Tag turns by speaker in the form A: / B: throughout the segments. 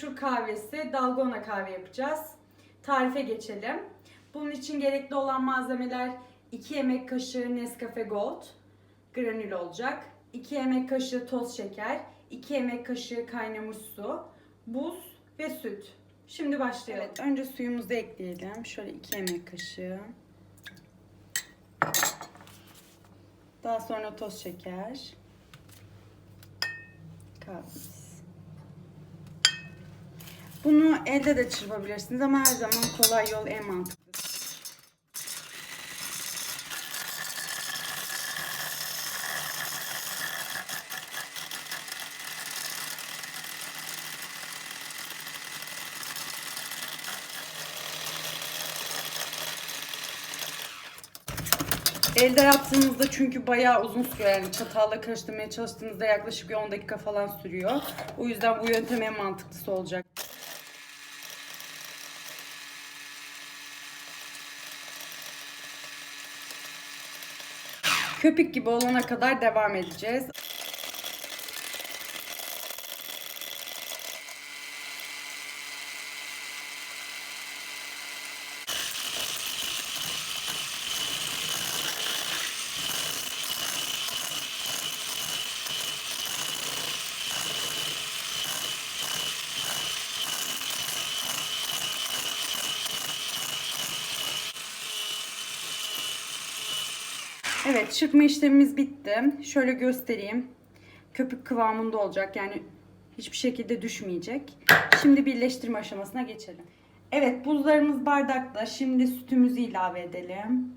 A: kahvesi dalgona kahve yapacağız. Tarife geçelim. Bunun için gerekli olan malzemeler 2 yemek kaşığı Nescafe Gold granül olacak. 2 yemek kaşığı toz şeker, 2 yemek kaşığı kaynamış su, buz ve süt. Şimdi başlayalım. Evet, önce suyumuzu ekleyelim. Şöyle 2 yemek kaşığı. Daha sonra toz şeker. Kahvemiz. Bunu elde de çırpabilirsiniz ama her zaman kolay yol en mantıklı. Elde yaptığınızda çünkü bayağı uzun sürüyor yani çatalla karıştırmaya çalıştığınızda yaklaşık bir 10 dakika falan sürüyor. O yüzden bu yöntem en mantıklısı olacak. Köpük gibi olana kadar devam edeceğiz. Evet çırpma işlemimiz bitti. Şöyle göstereyim. Köpük kıvamında olacak. Yani hiçbir şekilde düşmeyecek. Şimdi birleştirme aşamasına geçelim. Evet buzlarımız bardakta. Şimdi sütümüzü ilave edelim.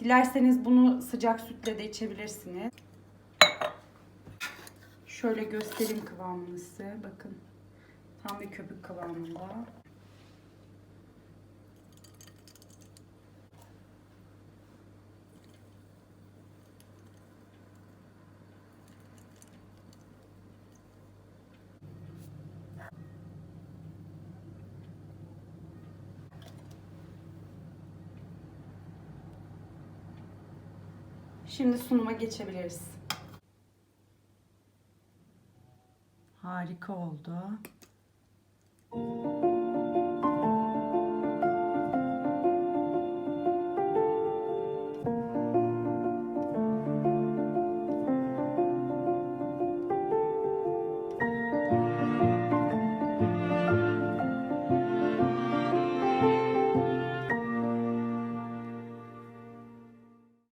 A: Dilerseniz bunu sıcak sütle de içebilirsiniz. Şöyle göstereyim kıvamını size. Bakın. Tam bir köpük kıvamında. Şimdi sunuma geçebiliriz. Harika oldu.